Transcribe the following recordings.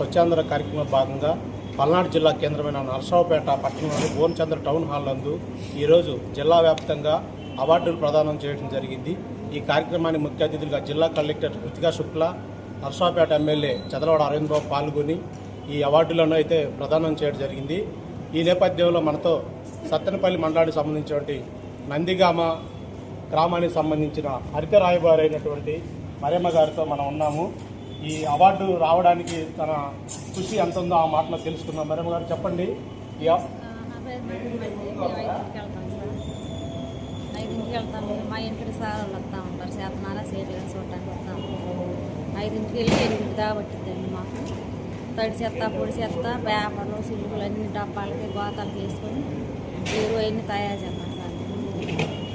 స్వచ్ఛాంధ్ర కార్యక్రమంలో భాగంగా పల్నాడు జిల్లా కేంద్రమైన నరసరావుపేట పట్టణంలోని భువనచంద్ర టౌన్ హాల్ నందు ఈరోజు జిల్లా వ్యాప్తంగా అవార్డులు ప్రదానం చేయడం జరిగింది. ఈ కార్యక్రమానికి ముఖ్య అతిథులుగా జిల్లా కలెక్టర్ కృతికా శుక్ల నరసరావుపేట ఎమ్మెల్యే చదలవాడ అరవింద్ బాబు పాల్గొని ఈ అవార్డులను అయితే ప్రదానం చేయడం జరిగింది. ఈ నేపథ్యంలో మనతో సత్తెనపల్లి మండలానికి సంబంధించినటువంటి నందిగామ గ్రామానికి సంబంధించిన హరిత రాయబారైనటువంటి మరేమ్మ గారితో మనం ఉన్నాము. ఈ అవార్డు రావడానికి తన కృషి ఎంత ఉందో ఆ మాటలో తెలుసుకుందాం. మరియమ్మ గారు చెప్పండి. నా పేరు మేడం అండి. మేము ఐదింటికి వెళ్తాం సార్. ఐదింటికి వెళ్తాం మా ఇంటికి సార్ వాళ్ళు వస్తూ ఉంటారు. చేతనారా సీట్లుగా చూడటానికి వస్తాము ఉంటారు. ఐదింటికి వెళ్ళి ఎనిమిది దాకా పట్టిద్దండి మాకు. తడి చెత్త పొడి చెత్త పేపర్లు సిల్లులు అన్ని డబ్బాలకి గోతాలకి వేసుకొని ఎరువు తయారు చేస్తాం.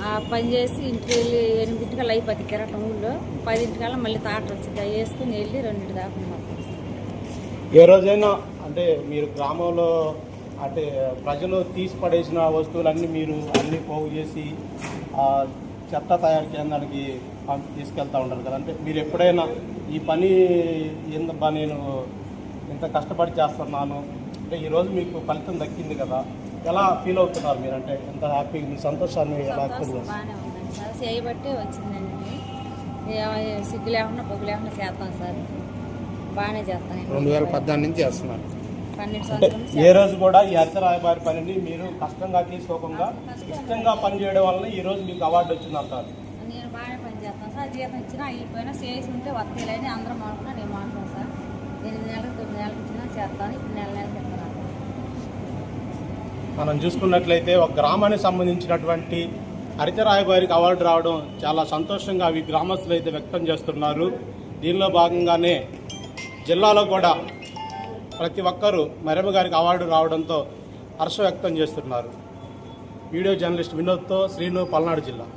ఆ పని చేసి ఇంటికి వెళ్ళి ఎనిమిదింటికల్లా అయిపోతుంది కిరటం ఊళ్ళో. పదింటికల్లా మళ్ళీ తాట వచ్చి అవి వేసుకొని వెళ్ళి రెండింటి దాకా ఏ రోజైనా అంటే మీరు గ్రామంలో అంటే ప్రజలు తీసి పడేసిన వస్తువులన్నీ మీరు అన్నీ పోగు చేసి చెత్త తయారు కేంద్రానికి పంపి ఉంటారు కదా. అంటే మీరు ఎప్పుడైనా ఈ పని ఏందబ్బా నేను ఇంత కష్టపడి చేస్తున్నాను. అంటే ఈరోజు మీకు ఫలితం దక్కింది కదా. ఎలా ఫీల్ అవుతున్నారు మీరు? అంటే ఎంత హ్యాపీ మీ సంతోషాన్ని ఎలా బాగానే ఉందండి. సార్ చేయబట్టే వచ్చిందండి. ఏ- సిగ్గు లేకుండా పొగ్గు లేకుండా చేస్తాం సార్. బాగానే చేస్తాను రెండు వేల పద్నాలుగు నుంచి చేస్తున్నారు. పన్నెండు అంటే ఏ రోజు కూడా ఈ హరిత రాయబారి పనిని మీరు కష్టంగా తీసుకోకుండా ఇష్టంగా పని చేయడం వల్ల ఈ రోజు మీకు అవార్డు వచ్చింది అంటారు నేను బాగానే పని చేస్తాను సార్. జీతం ఇచ్చినా అయిపోయినా చేసి ఉంటే వత్తలేని అందరం అనుకున్నా నేను మాట్లాడు సార్. ఎనిమిది నెలలకు తొమ్మిది నెలలకు ఇచ్చినా చేస్తాను. ఇప్పుడు నెల ఇస్తున్నాను మనం చూసుకున్నట్లయితే ఒక గ్రామానికి సంబంధించినటువంటి హరితరాయబారికి అవార్డు రావడం చాలా సంతోషంగా అవి గ్రామస్తులు అయితే వ్యక్తం చేస్తున్నారు. దీనిలో భాగంగానే జిల్లాలో కూడా ప్రతి ఒక్కరూ మరెమ్మ గారికి అవార్డు రావడంతో హర్ష వ్యక్తం చేస్తున్నారు. వీడియో జర్నలిస్ట్ వినోద్తో శ్రీను పల్నాడు జిల్లా.